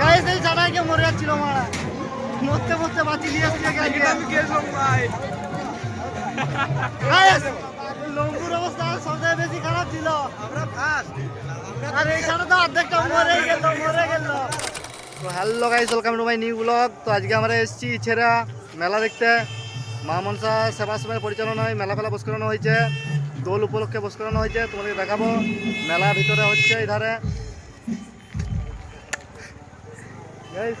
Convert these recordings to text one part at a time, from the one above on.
Guys এই ছাড়াকে মরে যাচ্ছিল মারা। মরতে মরতে বাঁচি দিয়ে আসছে গাইস লম্বুর অবস্থা সবচেয়ে বেশি খারাপ ছিল। আর এই তো অর্ধেকটা মরে গেল মরে গেল। তো hello guys welcome to my new blog তো আজকে আমরা এসেছি ছেড়া মেলা দেখতে। মা মনসা সেবা সময় পরিচালনায় মেলা ফেলা বস করানো হয়েছে, দোল উপলক্ষে বস করানো হয়েছে তোমাদের দেখাবো। মেলার ভিতরে হচ্ছে এই ধারে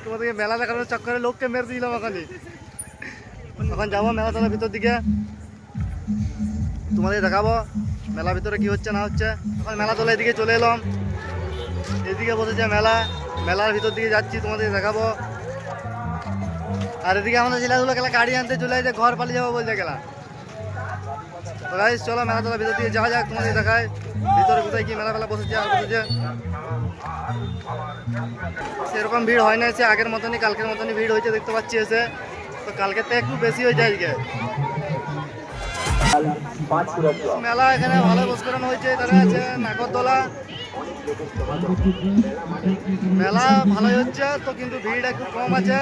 তোমাদেরকে মেলা দেখানোর চক্করে লোককে মেরে দিলাম ওখানে। এখন যাব মেলা তলার ভিতর দিকে। তোমাদের দেখাবো মেলার ভিতরে কি হচ্ছে না হচ্ছে। এখন মেলা তলা এদিকে চলে এলাম। এদিকে বসেছে মেলা। মেলার ভিতর দিকে যাচ্ছি, তোমাদের দেখাবো। আর এদিকে আমাদের ছেলেগুলো গেলা গাড়ি আনতে চলে যাচ্ছে ঘর পালিয়ে যাব বলছে গেলা তো গাইস চলো মেলা তলার ভিতর দিকে যাওয়া যাক তোমাদের দেখায়। ভিতরে কোথায় কি মেলা ফেলা বসেছে আর বসেছে। সেরকম ভিড় হয় না সে আগের মতনই কালকের মতনই ভিড় হয়েছে দেখতে পাচ্ছি এসে। তো কালকের থেকে একটু বেশি হয়েছে আজকে। মেলা এখানে ভালো বস করানো হয়েছে তারা আছে নাগরদোলা মেলা ভালোই হচ্ছে, তো কিন্তু ভিড় একটু কম আছে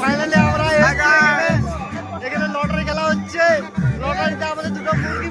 ফাইনালি আমরা। এখানে লটারি খেলা হচ্ছে লটারিতে আমাদের দুটো মুরগি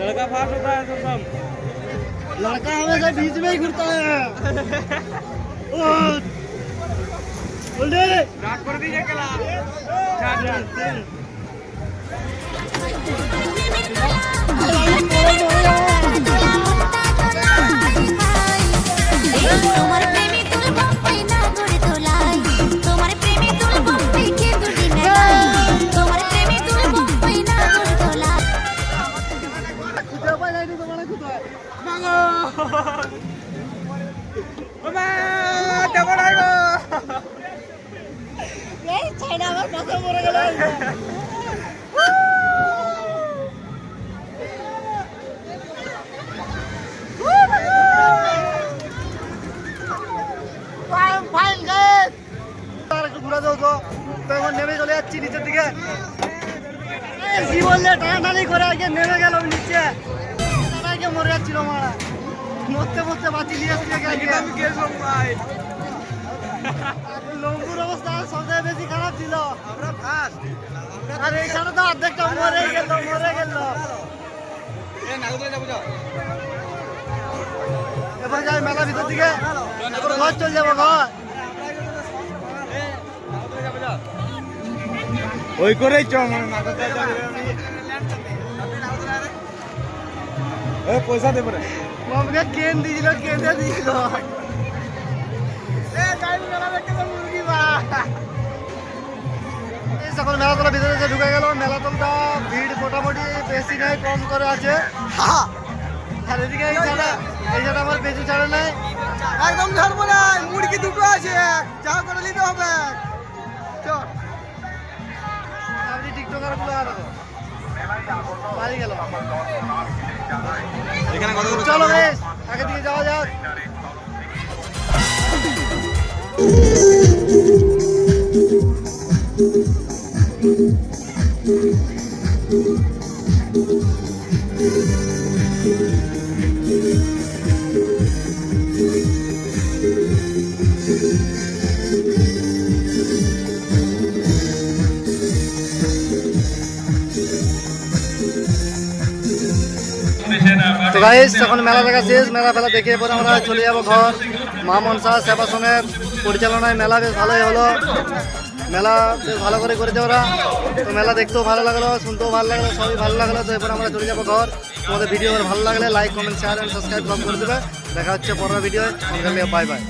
लड़का फास्ट होता है सब लड़का हमेशा बीच में ही घुरता है। दे। ঘুরে দাও তো। তো নেমে চলে যাচ্ছি নিচের দিকে। এই কি বললে টানাটানি করে আগে নেমে গেল নিচে। আগে মরে যাচ্ছিল মারা। মরতে মরতে বাঁচি দিয়ে আসছে বেশি আমরা ফার্স্ট আর এই তো অর্ধেকটা মরে গেল মরে গেল। এ নাগদা যাব যাও। এবার যাই মেলা ভিতর দিকে। ঘর চলে যাব ঘর। ওই করেই চ নাগদা যাবে এ পয়সা দে পরে। মমকে কেন দিয়েছিল কেঁদে দিয়েছিল মেলা এখন মেলাতলা ভিতরে এসে ঢুকে গেল মেলাতলটা ভিড় মোটামুটি বেশি নাই কম করে আছে। আর এদিকে এই ছাড়া এই ছাড়া আমার বেশি ছাড়া নাই। একদম ছাড়বো না মুরগি দুটো আছে যা করে নিতে হবে চল। আপনি টিকটকারগুলো আর চলো বেশ দিকে যাওয়া যাক। তো গাইস এখন মেলা দেখা শেষ, মেলা ফেলা দেখে এরপর আমরা চলে যাব ঘর। মা মনসা সেবাসনের পরিচালনায় মেলা বেশ ভালোই হলো। মেলা ভালো করে করেছে ওরা। তো মেলা দেখতেও ভালো লাগল, শুনতেও ভালো লাগল, সবই ভালো লাগল। তো এরপর আমরা চলে যাব ঘর। তোমাদের ভিডিও ভালো লাগলে like comment share and subscribe সব করে দেবে। দেখা হচ্ছে পরের ভিডিও বাই বাই